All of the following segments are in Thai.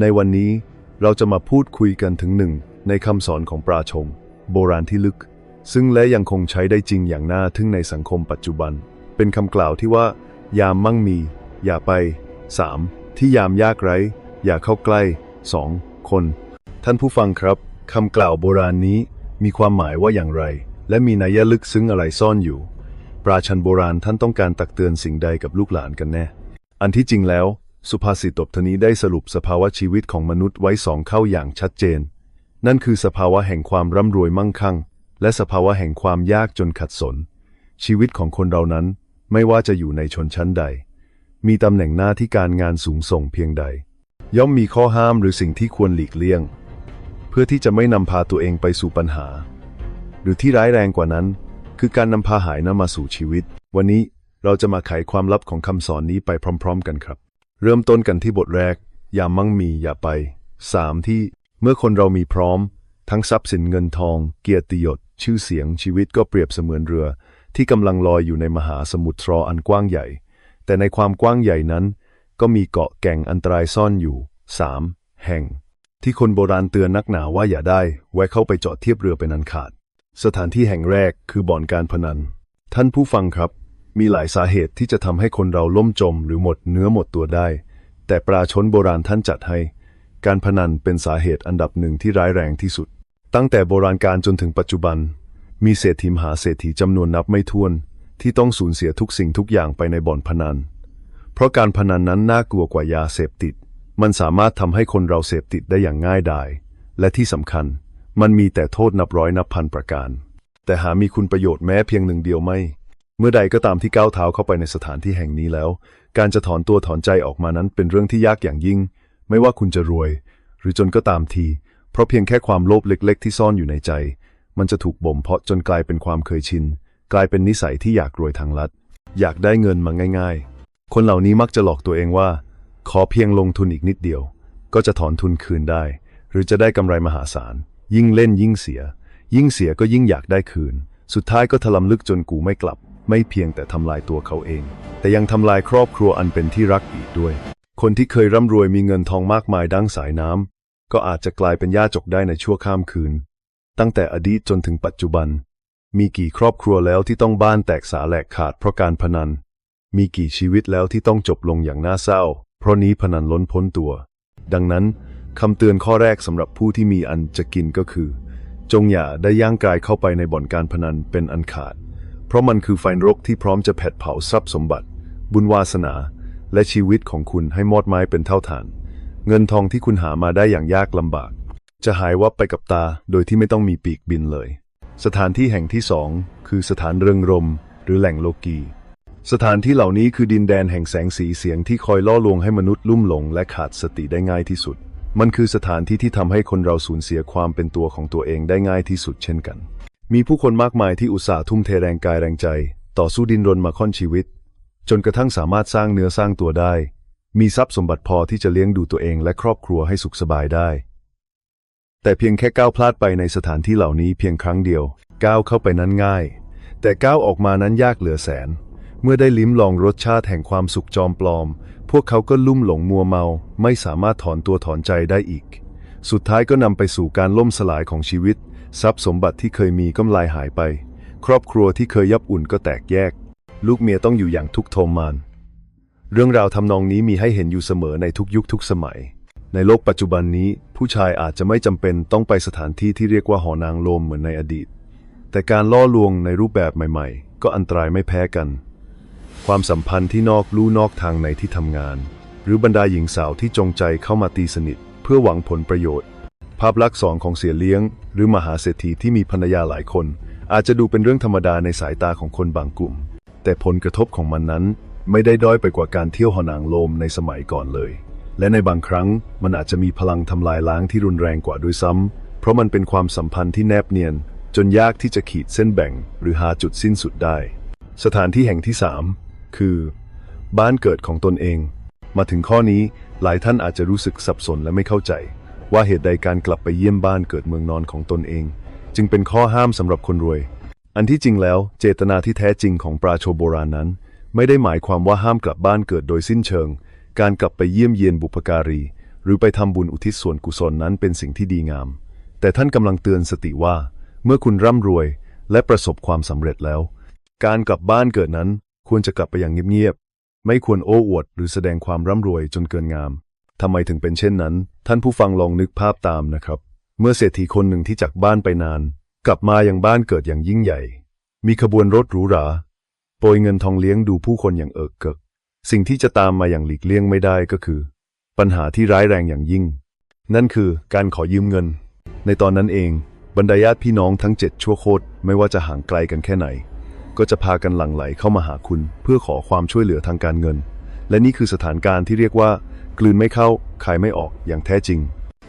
ในวันนี้เราจะมาพูดคุยกันถึงหนึ่งในคำสอนของปราชง โบราณที่ลึก ซึ่งและยังคงใช้ได้จริงอย่างน่าทึ่งในสังคมปัจจุบัน เป็นคำกล่าวที่ว่า ยามมั่งมี อย่าไป 3. ที่ยามยากไร้ อย่าเข้าใกล้ 2. คน ท่านผู้ฟังครับคำกล่าวโบราณนี้มีความหมายว่าอย่างไร และมีนัยลึกซึ้งอะไรซ่อนอยู่ ปราชันโบราณท่านต้องการตักเตือนสิ่งใดกับลูกหลานกันแน่ อันที่จริงแล้ว สุภาษิตตบทนี้ได้สรุปสภาวะชีวิตของมนุษย์ไว้สองเข้าอย่างชัดเจน นั่นคือสภาวะแห่งความร่ำรวยมั่งคั่ง และสภาวะแห่งความยากจนขัดสน ชีวิตของคนเรานั้นไม่ว่าจะอยู่ในชนชั้นใด มีตำแหน่งหน้าที่การงานสูงส่งเพียงใด ย่อมมีข้อห้ามหรือสิ่งที่ควรหลีกเลี่ยง เพื่อที่จะไม่นำพาตัวเองไปสู่ปัญหา หรือที่ร้ายแรงกว่านั้น คือการนำพาหายนำมาสู่ชีวิต วันนี้เราจะมาไขความลับของคำสอนนี้ไปพร้อม ๆ กันครับ เริ่มต้นกันที่บทแรก อย่ามั่งมีอย่าไป 3. ที่เมื่อคนเรามีพร้อม ทั้งทรัพย์สินเงินทอง เกียรติยศ ชื่อเสียงชีวิตก็เปรียบเสมือนเรือ ที่กำลังลอยอยู่ในมหาสมุทรออันกว้างใหญ่ แต่ในความกว้างใหญ่นั้น ก็มีเกาะแก่งอันตรายซ่อนอยู่ 3. แห่ง ที่คนโบราณเตือนนักหนาว่าอย่าได้ไว้เข้าไปจอดเทียบเรือเป็นอันขาด สถานที่แห่งแรกคือบ่อนการพนัน ท่านผู้ฟังครับ มีหลายสาเหตุที่จะทำให้คนเราล่มจมหรือหมดเนื้อหมดตัวได้ แต่ปราชนโบราณท่านจัดให้ การพนันเป็นสาเหตุอันดับหนึ่งที่ร้ายแรงที่สุด ตั้งแต่โบราณการจนถึงปัจจุบัน มีเศรษฐีมหาเศรษฐีจำนวนนับไม่ถ้วน ที่ต้องสูญเสียทุกสิ่งทุกอย่างไปในบ่อนพนัน เพราะการพนันนั้นน่ากลัวกว่ายาเสพติด มันสามารถทำให้คนเราเสพติดได้อย่างง่ายดาย และที่สำคัญ มันมีแต่โทษนับร้อยนับพันประการ แต่หามีคุณประโยชน์แม้เพียงหนึ่งเดียวไม่ เมื่อใดก็ตามที่ก้าวเท้าเข้าไปในสถานที่แห่งนี้แล้ว การจะถอนตัวถอนใจออกมานั้นเป็นเรื่องที่ยากอย่างยิ่ง ไม่ว่าคุณจะรวย หรือจนก็ตามที เพราะเพียงแค่ความโลภเล็ก ๆ ที่ซ่อนอยู่ในใจ มันจะถูกบ่มเพาะจนกลายเป็นความเคยชิน กลายเป็นนิสัยที่อยากรวยทางลัด อยากได้เงินมาง่าย ๆ คนเหล่านี้มักจะหลอกตัวเองว่า ขอเพียงลงทุนอีกนิดเดียว ก็จะถอนทุนคืนได้ หรือจะได้กำไรมหาศาล ยิ่งเล่นยิ่งเสีย ยิ่งเสียก็ยิ่งอยากได้คืน สุดท้ายก็ถลำลึกจนกูไม่กลับ ไม่เพียงแต่ทำลายตัวเขาเอง แต่ยังทำลายครอบครัวอันเป็นที่รักอีกด้วย คนที่เคยร่ำรวยมีเงินทองมากมายดังสายน้ำก็อาจจะกลายเป็นย่าจกได้ในชั่วข้ามคืน ตั้งแต่อดีตจนถึงปัจจุบัน มีกี่ครอบครัวแล้วที่ต้องบ้านแตกสาแหลกขาดเพราะการพนัน มีกี่ชีวิตแล้วที่ต้องจบลงอย่างน่าเศร้า เพราะนี้พนันล้นพ้นตัว ดังนั้นคำเตือนข้อแรกสำหรับผู้ที่มีอันจะกินก็คือ จงอย่าได้ย่างกายเข้าไปในบ่อนการพนันเป็นอันขาด เพราะมันคือไฟนรกที่พร้อมจะแผดเผาทรัพย์สมบัติ บุญวาสนา และชีวิตของคุณให้มอดไม้เป็นเท่าฐาน เงินทองที่คุณหามาได้อย่างยากลำบาก จะหายวับไปกับตาโดยที่ไม่ต้องมีปีกบินเลย สถานที่แห่งที่สองคือสถานเริงรม หรือแหล่งโลกีสถานที่เหล่านี้คือดินแดนแห่งแสงสีเสียงที่คอยล่อลวงให้มนุษย์ลุ่มหลง และขาดสติได้ง่ายที่สุด มันคือสถานที่ที่ทำให้คนเราสูญเสียความเป็นตัวของตัวเองได้ง่ายที่สุดเช่นกัน มีผู้คนมากมายที่อุตส่าห์ทุ่มเทแรงกายแรงใจ ต่อสู้ดินรนมาค่อนชีวิต จนกระทั่งสามารถสร้างเนื้อสร้างตัวได้ มีทรัพย์สมบัติพอที่จะเลี้ยงดูตัวเองและครอบครัวให้สุขสบายได้ แต่เพียงแค่ก้าวพลาดไปในสถานที่เหล่านี้เพียงครั้งเดียว ก้าวเข้าไปนั้นง่าย แต่ก้าวออกมานั้นยากเหลือแสน เมื่อได้ลิ้มลองรสชาติแห่งความสุขจอมปลอม พวกเขาก็ลุ่มหลงมัวเมา ไม่สามารถถอนตัวถอนใจได้อีก สุดท้ายก็นำไปสู่การล่มสลายของชีวิต ทรัพย์สมบัติที่เคยมีก็ลายหายไป ครอบครัวที่เคยยับอุ่นก็แตกแยก ลูกเมียต้องอยู่อย่างทุกข์ทรมาน เรื่องราวทำนองนี้มีให้เห็นอยู่เสมอในทุกยุคทุกสมัย ในโลกปัจจุบันนี้ ผู้ชายอาจจะไม่จำเป็นต้องไปสถานที่ที่เรียกว่าหอนางโลมเหมือนในอดีต แต่การล่อลวงในรูปแบบใหม่ ๆ ก็อันตรายไม่แพ้กัน ความสัมพันธ์ที่นอกลู่นอกทางในที่ทำงาน หรือบรรดาหญิงสาวที่จงใจเข้ามาตีสนิท เพื่อหวังผลประโยชน์ ภาพลักษณ์สองของเสียเลี้ยง หรือมหาเศรษฐีที่มีภรรยาหลายคน อาจจะดูเป็นเรื่องธรรมดาในสายตาของคนบางกลุ่ม แต่ผลกระทบของมันนั้น ไม่ได้ด้อยไปกว่าการเที่ยวหอนางโลมในสมัยก่อนเลย และในบางครั้งมันอาจจะมีพลังทำลายล้างที่รุนแรงกว่าด้วยซ้ำเพราะมันเป็นความสัมพันธ์ที่แนบเนียน จนยากที่จะขีดเส้นแบ่ง หรือหาจุดสิ้นสุดได้ สถานที่แห่งที่สามคือ บ้านเกิดของตนเอง มาถึงข้อนี้หลายท่านอาจจะรู้สึกสับสนและไม่เข้าใจ ว่าเหตุใดการกลับไปเยี่ยมบ้านเกิดเมืองนอนของตนเอง จึงเป็นข้อห้ามสำหรับคนรวย อันที่จริงแล้ว เจตนาที่แท้จริงของปราโชโบราณนั้น ไม่ได้หมายความว่าห้ามกลับบ้านเกิดโดยสิ้นเชิง การกลับไปเยี่ยมเยียนบุพการี หรือไปทำบุญอุทิศส่วนกุศลนั้นเป็นสิ่งที่ดีงาม แต่ท่านกำลังเตือนสติว่า เมื่อคุณร่ำรวย และประสบความสำเร็จแล้ว การกลับบ้านเกิดนั้นควรจะกลับไปอย่างเงียบๆไม่ควรโอ้อวดหรือแสดงความร่ำรวยจนเกินงาม ทำไมถึงเป็นเช่นนั้น ท่านผู้ฟังลองนึกภาพตามนะครับ เมื่อเศรษฐีคนหนึ่งที่จากบ้านไปนาน กลับมายังบ้านเกิดอย่างยิ่งใหญ่ มีขบวนรถหรูหราโปรยเงินทองเลี้ยงดูผู้คนอย่างเอิกเกิก สิ่งที่จะตามมาอย่างหลีกเลี่ยงไม่ได้ก็คือ ปัญหาที่ร้ายแรงอย่างยิ่ง นั่นคือการขอยืมเงิน ในตอนนั้นเอง บรรดาญาติพี่น้องทั้งเจ็ดชั่วโคตรไม่ว่าจะห่างไกลกันแค่ไหน ก็จะพากันหลั่งไหลเข้ามาหาคุณ เพื่อขอความช่วยเหลือทางการเงิน และนี่คือสถานการณ์ที่เรียกว่า กลืนไม่เข้า ขายไม่ออกอย่างแท้จริง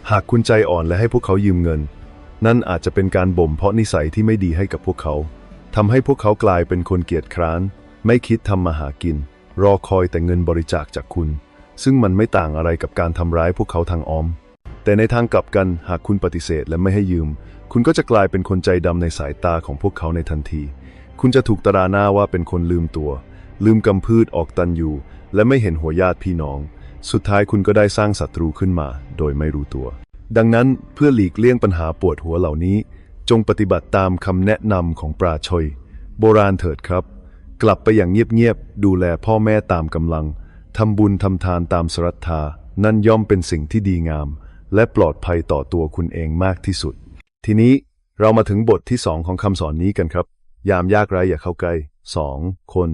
หากคุณใจอ่อนและให้พวกเขายืมเงิน นั่นอาจจะเป็นการบ่มเพาะนิสัยที่ไม่ดีให้กับพวกเขาทำให้พวกเขากลายเป็นคนเกียจคร้าน ไม่คิดทำมาหากิน รอคอยแต่เงินบริจาคจากคุณ ซึ่งมันไม่ต่างอะไรกับการทำร้ายพวกเขาทางอ้อม แต่ในทางกลับกันหากคุณปฏิเสธและไม่ให้ยืม คุณก็จะกลายเป็นคนใจดำในสายตาของพวกเขาในทันที คุณจะถูกตราหน้าว่าเป็นคนลืมตัว ลืมกำพืชออกตันอยู่ และไม่เห็นหัวญาติพี่น้อง สุดท้ายคุณก็ได้สร้างศัตรูขึ้นมา โดยไม่รู้ตัว ดังนั้นเพื่อหลีกเลี่ยงปัญหาปวดหัวเหล่านี้ จงปฏิบัติตามคำแนะนำของปราชญ์โบราณเถิดครับ กลับไปอย่างเงียบๆ ดูแลพ่อแม่ตามกำลังทำบุญทำทานตามสรัทธา นั่นย่อมเป็นสิ่งที่ดีงาม และปลอดภัยต่อตัวคุณเองมากที่สุด ทีนี้เรามาถึงบทที่สองของคำสอนนี้กันครับ ยามยากไร้อย่าเข้าใกล้สองคน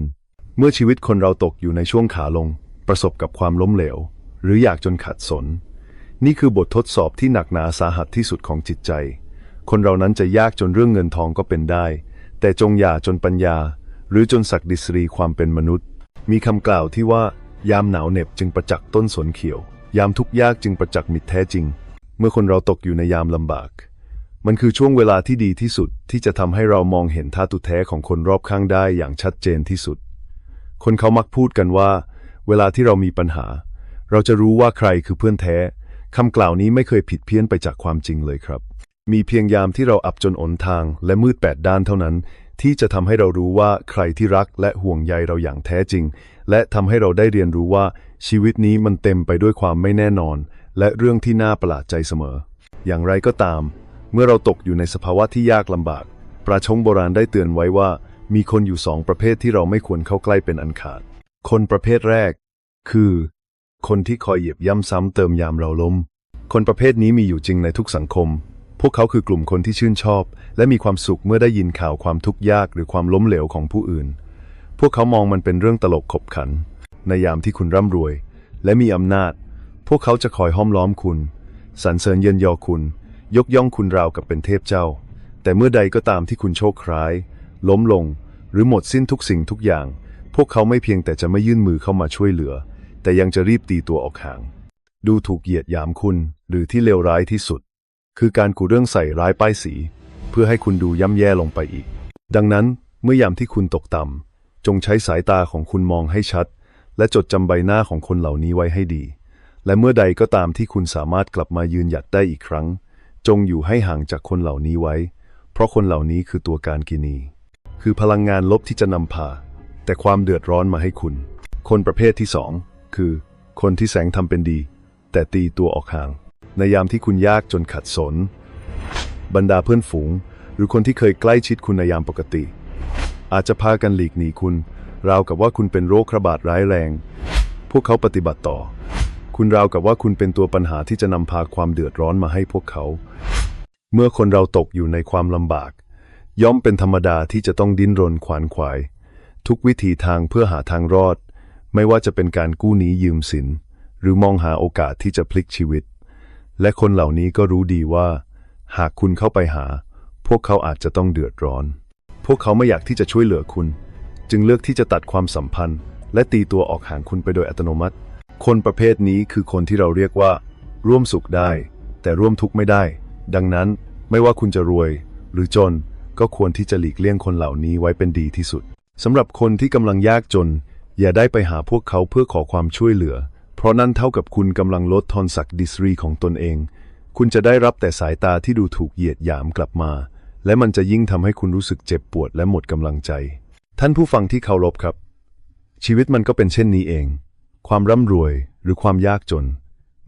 เมื่อชีวิตคนเราตกอยู่ในช่วงขาลง ประสบกับความล้มเหลว หรืออยากจนขัดสน นี่คือบททดสอบที่หนักหนาสาหัสที่สุดของจิตใจ คนเรานั้นจะยากจนเรื่องเงินทองก็เป็นได้ แต่จงอย่าจนปัญญา หรือจนศักดิสรีความเป็นมนุษย์ มีคำกล่าวที่ว่า ยามหนาวเหน็บจึงประจักษ์ต้นสนเขียว ยามทุกยากจึงประจักษ์มิตรแท้จริง เมื่อคนเราตกอยู่ในยามลำบาก มันคือช่วงเวลาที่ดีที่สุดที่จะทำให้เรามองเห็นท่าตุแท้ของคนรอบข้างได้อย่างชัดเจนที่สุด คนเขามักพูดกันว่า เวลาที่เรามีปัญหา เราจะรู้ว่าใครคือเพื่อนแท้คำกล่าวนี้ไม่เคยผิดเพี้ยนไปจากความจริงเลยครับ มีเพียงยามที่เราอับจนอนทางและมืดแปดด้านเท่านั้น ที่จะทำให้เรารู้ว่าใครที่รักและห่วงใยเราอย่างแท้จริง และทำให้เราได้เรียนรู้ว่าชีวิตนี้มันเต็มไปด้วยความไม่แน่นอน และเรื่องที่น่าประหลาดใจเสมอ อย่างไรก็ตาม เมื่อเราตกอยู่ในสภาวะที่ยากลำบาก ปราชงโบราณได้เตือนไว้ว่า มีคนอยู่สองประเภทที่เราไม่ควรเข้าใกล้เป็นอันขาด คนประเภทแรก คือ คนที่คอยเหยียบย่ำซ้ำเติมยามเราล้ม คนประเภทนี้มีอยู่จริงในทุกสังคม พวกเขาคือกลุ่มคนที่ชื่นชอบ และมีความสุขเมื่อได้ยินข่าวความทุกข์ยากหรือความล้มเหลวของผู้อื่น พวกเขามองมันเป็นเรื่องตลกขบขัน ในยามที่คุณร่ำรวย และมีอำนาจ พวกเขาจะคอยห้อมล้อมคุณสรรเสริญเยินยอคุณ ยกย่องคุณราวกับเป็นเทพเจ้า แต่เมื่อใดก็ตามที่คุณโชคร้าย ล้มลง หรือหมดสิ้นทุกสิ่งทุกอย่าง พวกเขาไม่เพียงแต่จะไม่ยื่นมือเข้ามาช่วยเหลือ แต่ยังจะรีบตีตัวออกห่าง ดูถูกเหยียดหยามคุณ หรือที่เลวร้ายที่สุด คือการกูเรื่องใส่ร้ายป้ายสี เพื่อให้คุณดูย่ำแย่ลงไปอีก ดังนั้นเมื่อยามที่คุณตกต่ำจงใช้สายตาของคุณมองให้ชัด และจดจำใบหน้าของคนเหล่านี้ไว้ให้ดี และเมื่อใดก็ตามที่คุณสามารถกลับมายืนหยัดได้อีกครั้ง จงอยู่ให้ห่างจากคนเหล่านี้ไว้ เพราะคนเหล่านี้คือตัวการกินี คือพลังงานลบที่จะนำพา แต่ความเดือดร้อนมาให้คุณ คนประเภทที่สองคือ คนที่แสงทำเป็นดี แต่ตีตัวออกห่าง ในยามที่คุณยากจนขัดสน บรรดาเพื่อนฝูง หรือคนที่เคยใกล้ชิดคุณในยามปกติ อาจจะพากันหลีกหนีคุณ ราวกับว่าคุณเป็นโรคระบาดร้ายแรง พวกเขาปฏิบัติต่อ คุณราวกับว่าคุณเป็นตัวปัญหาที่จะนำพาความเดือดร้อนมาให้พวกเขา เมื่อคนเราตกอยู่ในความลำบาก ย่อมเป็นธรรมดาที่จะต้องดิ้นรนขวานขวาย ทุกวิถีทางเพื่อหาทางรอด ไม่ว่าจะเป็นการกู้หนี้ยืมสิน หรือมองหาโอกาสที่จะพลิกชีวิต และคนเหล่านี้ก็รู้ดีว่า หากคุณเข้าไปหา พวกเขาอาจจะต้องเดือดร้อน พวกเขาไม่อยากที่จะช่วยเหลือคุณ จึงเลือกที่จะตัดความสัมพันธ์ และตีตัวออกห่างคุณไปโดยอัตโนมัติ คนประเภทนี้คือคนที่เราเรียกว่า ร่วมสุขได้ แต่ร่วมทุกข์ไม่ได้ ดังนั้นไม่ว่าคุณจะรวย หรือจนก็ควรที่จะหลีกเลี่ยงคนเหล่านี้ไว้เป็นดีที่สุด สำหรับคนที่กำลังยากจน อย่าได้ไปหาพวกเขาเพื่อขอความช่วยเหลือ เพราะนั่นเท่ากับคุณกำลังลดทอนศักดิสรีของตนเอง คุณจะได้รับแต่สายตาที่ดูถูกเหยียดหยามกลับมา และมันจะยิ่งทำให้คุณรู้สึกเจ็บปวดและหมดกำลังใจ ท่านผู้ฟังที่เคารพครับ ชีวิตมันก็เป็นเช่นนี้เอง ความร่ำรวยหรือความยากจน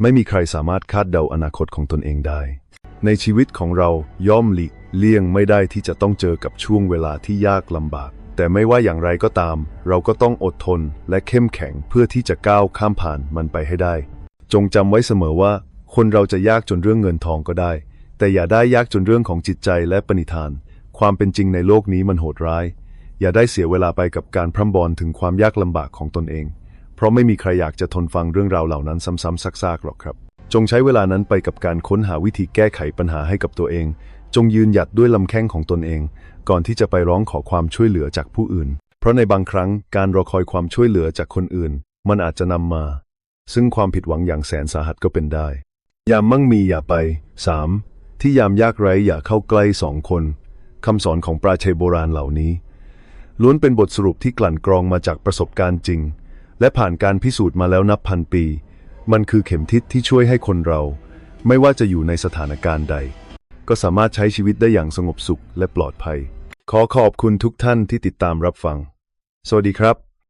ไม่มีใครสามารถคาดเดาอนาคตของตนเองได้ ในชีวิตของเราย่อมหลีกเลี่ยงไม่ได้ที่จะต้องเจอกับช่วงเวลาที่ยากลำบาก แต่ไม่ว่าอย่างไรก็ตาม เราก็ต้องอดทนและเข้มแข็งเพื่อที่จะก้าวข้ามผ่านมันไปให้ได้ จงจำไว้เสมอว่า คนเราจะยากจนเรื่องเงินทองก็ได้ แต่อย่าได้ยากจนเรื่องของจิตใจและปณิธาน ความเป็นจริงในโลกนี้มันโหดร้าย อย่าได้เสียเวลาไปกับการพร่ำบอนถึงความยากลำบากของตนเอง เพราะไม่มีใครอยากจะทนฟังเรื่องราวเหล่านั้นซ้ำๆซากๆหรอกครับ จงใช้เวลานั้นไปกับการค้นหาวิธีแก้ไขปัญหาให้กับตัวเอง จงยืนหยัดด้วยลำแข้งของตนเอง ก่อนที่จะไปร้องขอความช่วยเหลือจากผู้อื่น เพราะในบางครั้งการรอคอยความช่วยเหลือจากคนอื่น มันอาจจะนำมา ซึ่งความผิดหวังอย่างแสนสาหัสก็เป็นได้ ยามมั่งมีอย่าไป 3. ที่ยามยากไร้อย่าเข้าใกล้สองคนคำสอนของปราชัยโบราณเหล่านี้ ล้วนเป็นบทสรุปที่กลั่นกรองมาจากประสบการณ์จริง และผ่านการพิสูจน์มาแล้วนับพันปี มันคือเข็มทิศที่ช่วยให้คนเรา ไม่ว่าจะอยู่ในสถานการณ์ใด ก็สามารถใช้ชีวิตได้อย่างสงบสุขและปลอดภัย ขอขอบคุณทุกท่านที่ติดตามรับฟัง สวัสดีครับ